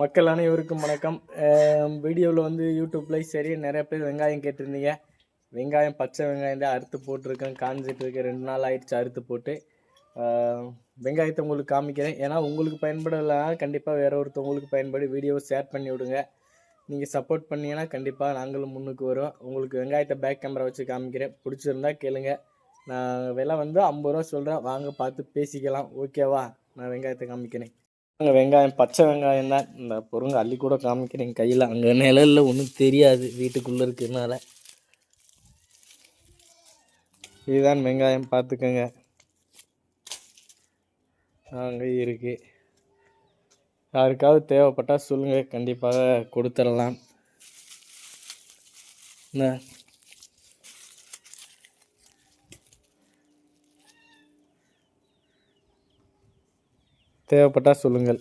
மக்கள் அனைவருக்கும் வணக்கம். வீடியோவில் வந்து யூடியூப்லேயும் சரி நிறைய பேர் வெங்காயம் கேட்டிருந்தீங்க. வெங்காயம் பச்சை வெங்காயம் தான் அறுத்து போட்டிருக்கேன். காஞ்சிட்டு இருக்கு. ரெண்டு நாள் ஆயிடுச்சு அறுத்து போட்டு. வெங்காயத்தை உங்களுக்கு காமிக்கிறேன். ஏன்னா உங்களுக்கு பயன்படலாம் கண்டிப்பாக வேற ஒருத்தவங்களுக்கு பயன்படு. வீடியோவை ஷேர் பண்ணி விடுங்க. நீங்கள் சப்போர்ட் பண்ணீங்கன்னா கண்டிப்பாக நாங்களும் முன்னுக்கு வரோம் உங்களுக்கு வெங்காயத்தை பேக் கேமரா வச்சு காமிக்கிறேன். பிடிச்சிருந்தா கேளுங்க. நான் விலை வந்து ஐம்பது ரூபா சொல்கிறேன் வாங்க பார்த்து பேசிக்கலாம். ஓகேவா நான் வெங்காயத்தை காமிக்கிறேன். அங்கே வெங்காயம் பச்சை வெங்காயம் தான். இந்த பொருங்க அள்ளி கூட காமிக்கிறேன். கையில் அங்கே நிழலில் ஒன்றும் தெரியாது. வீட்டுக்குள்ளே இருக்கிறதுனால. இதுதான் வெங்காயம். பார்த்துக்கோங்க. அங்கே இருக்கு. யாருக்காவது தேவைப்பட்டால் சொல்லுங்கள் கண்டிப்பாக கொடுத்துடலாம். என்ன? தேவைப்பட்டால் சொல்லுங்கள்.